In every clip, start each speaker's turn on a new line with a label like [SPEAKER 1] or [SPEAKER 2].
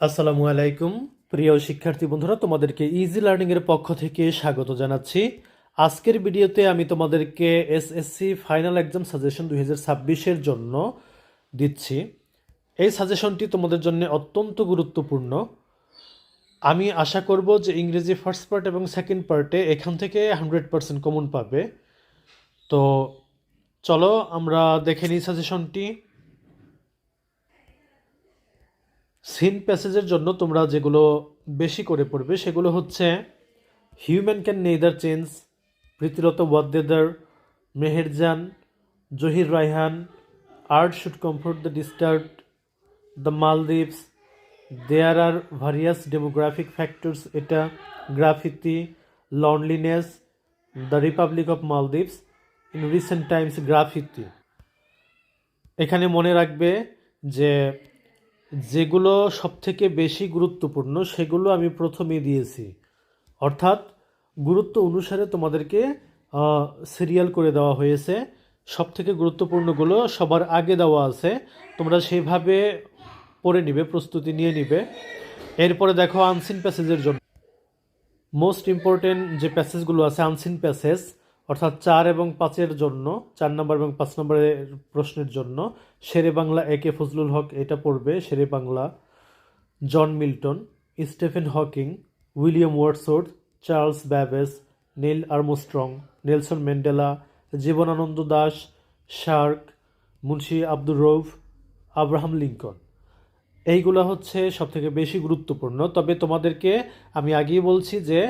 [SPEAKER 1] আসসালামু আলাইকুম। প্রিয় শিক্ষার্থী বন্ধুরা, তোমাদেরকে ইজি লার্নিং এর পক্ষ থেকে স্বাগত জানাচ্ছি। আজকের ভিডিওতে আমি তোমাদেরকে এসএসসি ফাইনাল এক্সাম সাজেশন দুই ছাব্বিশের জন্য দিচ্ছি। এই সাজেশনটি তোমাদের জন্য অত্যন্ত গুরুত্বপূর্ণ। আমি আশা করব যে ইংরেজি ফার্স্ট পার্ট এবং সেকেন্ড পার্টে এখান থেকে হান্ড্রেড পার্সেন্ট কমন পাবে। তো চলো আমরা দেখে নিই সাজেশনটি সিন প্যাসেজের জন্য তোমরা যেগুলো বেশি করে পড়বে, সেগুলো হচ্ছে human can neither change Pritilata Waddedar, Meherjan, Zahir Raihan art should comfort the disturb the Maldives there are various demographic factors এটা graffiti loneliness the republic of Maldives in recent times graffiti এখানে মনে রাখবে যে যেগুলো সবথেকে বেশি গুরুত্বপূর্ণ, সেগুলো আমি প্রথমে দিয়েছি। অর্থাৎ গুরুত্ব অনুসারে তোমাদেরকে সিরিয়াল করে দেওয়া হয়েছে। সবথেকে গুরুত্বপূর্ণগুলো সবার আগে দেওয়া আছে। তোমরা সেইভাবে পড়ে নিবে, প্রস্তুতি নিয়ে নিবে। এরপরে দেখো আনসিন প্যাসেজের জন্য। মোস্ট ইম্পর্টেন্ট যে প্যাসেজগুলো আছে আনসিন প্যাসেজ অর্থাৎ চার এবং পাঁচের জন্য, চার নম্বর এবং পাঁচ নম্বরের প্রশ্নের জন্য, শেরে বাংলা একে ফজলুল হক এটা পড়বে, Shere Bangla, John Milton, Stephen Hawking, William Wordsworth Charles Babbage Neil Armstrong, Nelson Mandela, Jibanananda Das, Shark, Munshi Abdur Rouf, Abraham Lincoln. এইগুলো হচ্ছে সবথেকে বেশি গুরুত্বপূর্ণ। তবে তোমাদেরকে আমি আগেই বলছি যে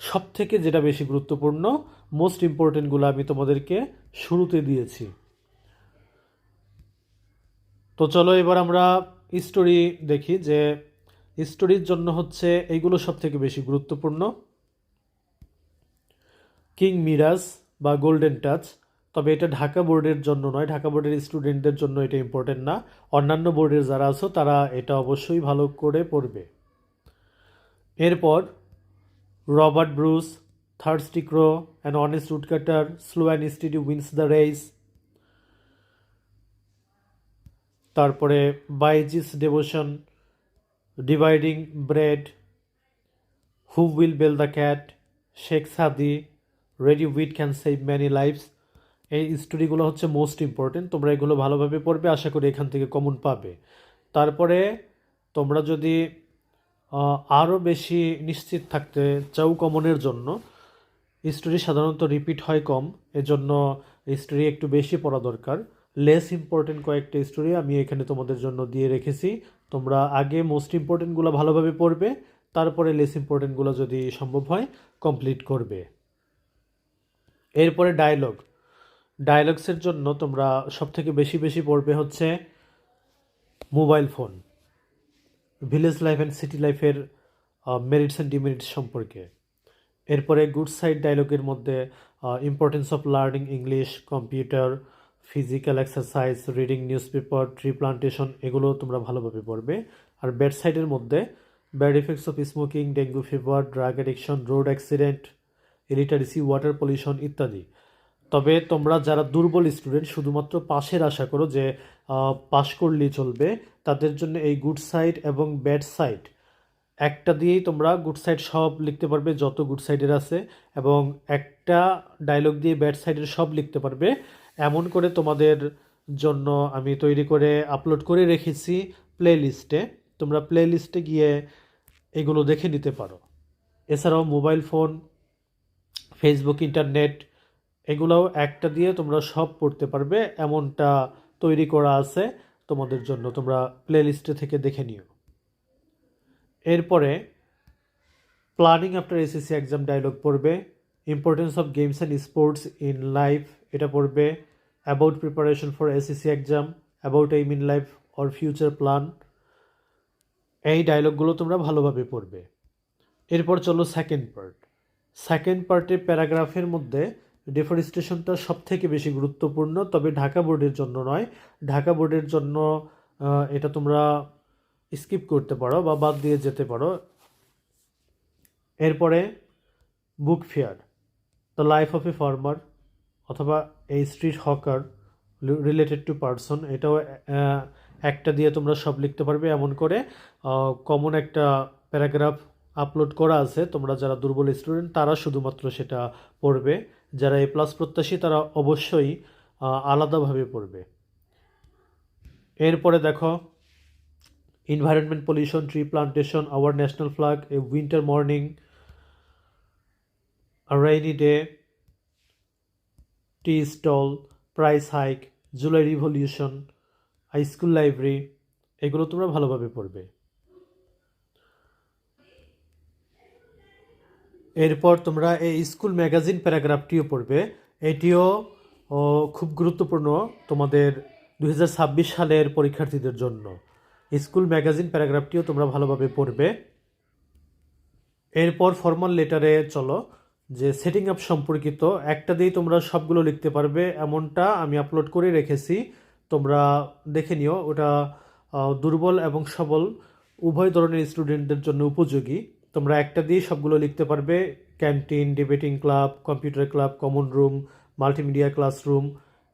[SPEAKER 1] সব থেকে যেটা বেশি গুরুত্বপূর্ণ মোস্ট ইম্পর্টেন্টগুলো আমি তোমাদেরকে শুরুতে দিয়েছি। তো চলো এবার আমরা স্টোরি দেখি যে স্টোরির জন্য হচ্ছে এইগুলো সব থেকে বেশি গুরুত্বপূর্ণ। কিং মিরাজ বা গোল্ডেন টাচ তবে এটা ঢাকা বোর্ডের জন্য নয়, ঢাকা বোর্ডের স্টুডেন্টদের জন্য এটা ইম্পর্টেন্ট না। অন্যান্য বোর্ডের যারা আছো, তারা এটা অবশ্যই ভালো করে পড়বে। এরপর Robert Bruce, thirsty crow and honest woodcutter slow and steady wins the race তারপরে বাইজিস devotion dividing bread who will bell the cat Sheikh Saadi ready wit can save many lives এই স্টোরিগুলো হচ্ছে মোস্ট ইম্পর্টেন্ট তোমরা এগুলো ভালোভাবে পড়বে, আশা করি এখান থেকে কমন পাবে। তারপরে তোমরা যদি আরও বেশি নিশ্চিত থাকতে চাও কমনের জন্য। স্টোরি সাধারণত রিপিট হয় কম, এজন্য স্টোরি একটু বেশি পড়া দরকার। লেস ইম্পর্টেন্ট কয়েকটা স্টোরি আমি এখানে তোমাদের জন্য দিয়ে রেখেছি। তোমরা আগে মোস্ট ইম্পর্টেন্টগুলো ভালোভাবে পড়বে, তারপরে লেস ইম্পর্টেন্টগুলো যদি সম্ভব হয় কমপ্লিট করবে। এরপরে ডায়লগ ডায়লগসের জন্য তোমরা সবথেকে বেশি বেশি পড়বে হচ্ছে mobile phone village life and city লাইফের মেরিটস অ্যান্ড ডিমেরিটস সম্পর্কে। এরপরে গুড সাইড ডায়লগের মধ্যে importance of learning English computer physical exercise reading newspaper tree plantation এগুলো তোমরা ভালোভাবে পড়বে। আর ব্যাড সাইডের মধ্যে bad effects of smoking dengue fever drug addiction road accident illiteracy water pollution ইত্যাদি। তবে তোমরা যারা দুর্বল স্টুডেন্ট শুধুমাত্র পাশের আশা করো যে পাশ করলেই চলবে, তাদের জন্য এই গুড সাইড এবং ব্যাড সাইড একটা দিয়েই তোমরা গুড সাইড সব লিখতে পারবে, যত গুড সাইডের আছে, এবং একটা ডায়লগ দিয়ে ব্যাড সাইডের সব লিখতে পারবে। এমন করে তোমাদের জন্য আমি তৈরি করে আপলোড করে রেখেছি প্লে লিস্টে তোমরা প্লে লিস্টে গিয়ে এগুলো দেখে নিতে পারো। এছাড়াও মোবাইল ফোন ফেসবুক ইন্টারনেট এগুলোও একটা দিয়ে তোমরা সব পড়তে পারবে, এমনটা তৈরি করা আছে তোমাদের জন্য। তোমরা প্লেলিস্টে থেকে দেখে নিও। এরপরে planning after SSC exam dialogue পড়বে importance of games and sports in life এটা পড়বে about preparation for SSC exam about aim in life or future plan এই ডায়লগগুলো তোমরা ভালোভাবে পড়বে। এরপর চলো সেকেন্ড পার্ট সেকেন্ড পার্টের প্যারাগ্রাফের মধ্যে ডিফরেস্টেশনটা সব থেকে বেশি গুরুত্বপূর্ণ, তবে ঢাকা বোর্ডের জন্য নয়। ঢাকা বোর্ডের জন্য এটা তোমরা স্কিপ করতে পারো বা বাদ দিয়ে যেতে পারো। এরপরে book fair the life of a farmer অথবা এই street hawker related to person এটাও একটা দিয়ে তোমরা সব লিখতে পারবে। এমন করে কমন একটা প্যারাগ্রাফ আপলোড করা আছে। তোমরা যারা দুর্বল স্টুডেন্ট তারা শুধুমাত্র সেটা পড়বে। যারা এ প্লাস প্রত্যাশী, তারা অবশ্যই আলাদাভাবে পড়বে। এরপরে দেখো environment pollution tree plantation our national flag a winter morning rainy day tea stall price hike July revolution high school library এগুলো তোমরা ভালোভাবে পড়বে। এরপর তোমরা এই স্কুল ম্যাগাজিন প্যারাগ্রাফটিও পড়বে। এটিও খুব গুরুত্বপূর্ণ তোমাদের দু হাজার ছাব্বিশ সালের পরীক্ষার্থীদের জন্য। স্কুল ম্যাগাজিন প্যারাগ্রাফটিও তোমরা ভালোভাবে পড়বে। এরপর ফর্মাল লেটারে চলো, যে সেটিং আপ সম্পর্কিত। একটা দিয়েই তোমরা সবগুলো লিখতে পারবে, এমনটা আমি আপলোড করে রেখেছি। তোমরা দেখে নিও, ওটা দুর্বল এবং সবল, উভয় ধরনের স্টুডেন্টদের জন্য উপযোগী। তোমরা একটা দিয়ে সবগুলো লিখতে পারবে। Canteen, debating club, computer club, common room, multimedia classroom,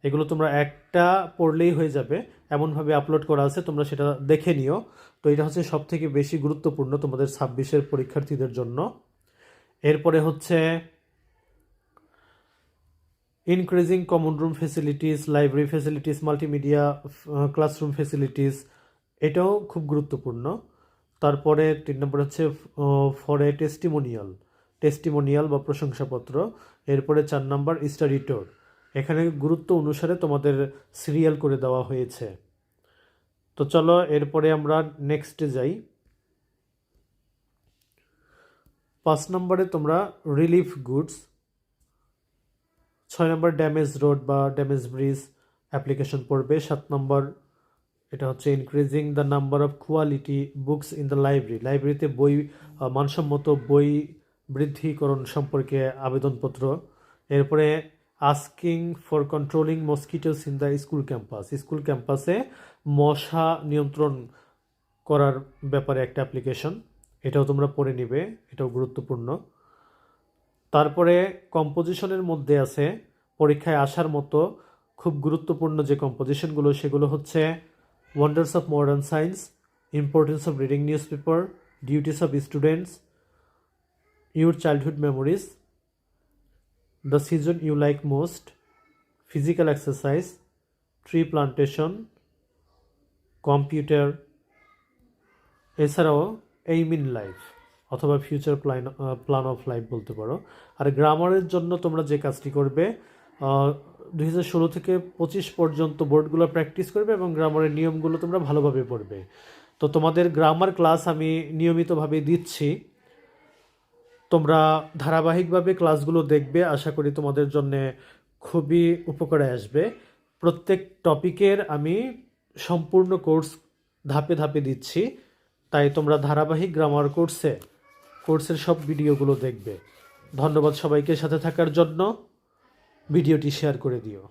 [SPEAKER 1] এগুলো তোমরা একটা পড়লেই হয়ে যাবে। এমনভাবে আপলোড করা আছে, তোমরা সেটা দেখে নিও। তো এটা হচ্ছে সব থেকে বেশি গুরুত্বপূর্ণ তোমাদের ছাব্বিশের পরীক্ষার্থীদের জন্য। এরপরে হচ্ছে increasing common room facilities library facilities multimedia classroom facilities এটাও খুব গুরুত্বপূর্ণ। তারপরে তিন নম্বর হচ্ছে ফর এ টেস্টিমোনিয়াল টেস্টিমোনিয়াল বা প্রশংসাপত্র। এরপরে চার নম্বর স্টাডি টোর এখানে গুরুত্ব অনুসারে তোমাদের সিরিয়াল করে দেওয়া হয়েছে। তো চলো, এরপরে আমরা নেক্সটে যাই। পাঁচ নম্বরে তোমরা রিলিফ গুডস ছয় নম্বর ড্যামেজ রোড বা ড্যামেজ ব্রিজ অ্যাপ্লিকেশন পড়বে, সাত নম্বর এটা হচ্ছে increasing the number of quality books in the library লাইব্রেরিতে বই মানসম্মত বই বৃদ্ধিকরণ সম্পর্কে আবেদনপত্র। এরপরে asking for controlling mosquitoes in the school campus school ক্যাম্পাসে মশা নিয়ন্ত্রণ করার ব্যাপারে একটা অ্যাপ্লিকেশন এটাও তোমরা পড়ে নিবে, এটাও গুরুত্বপূর্ণ। তারপরে কম্পোজিশনের মধ্যে আছে, পরীক্ষায় আসার মতো খুব গুরুত্বপূর্ণ যে কম্পোজিশনগুলো সেগুলো হচ্ছে of modern science importance of reading newspaper duties of students your childhood memories the season you like most physical exercise tree plantation computer এছাড়াও এইম ইন লাইফ অথবা future plan plan of life বলতে পারো। আর গ্রামারের জন্য তোমরা যে কাজটি করবে দুই হাজার ষোলো থেকে পঁচিশ পর্যন্ত বোর্ডগুলো প্র্যাকটিস করবে এবং গ্রামারের নিয়মগুলো তোমরা ভালোভাবে পড়বে। তো তোমাদের গ্রামার ক্লাস আমি নিয়মিতভাবে দিচ্ছি। তোমরা ধারাবাহিকভাবে ক্লাসগুলো দেখবে, আশা করি তোমাদের জন্য খুবই উপকারে আসবে। প্রত্যেক টপিকের আমি সম্পূর্ণ কোর্স ধাপে ধাপে দিচ্ছি। তাই তোমরা ধারাবাহিক গ্রামার কোর্সে কোর্সের সব ভিডিওগুলো দেখবে। ধন্যবাদ সবাইকে সাথে থাকার জন্য। ভিডিওটি শেয়ার করে দিও।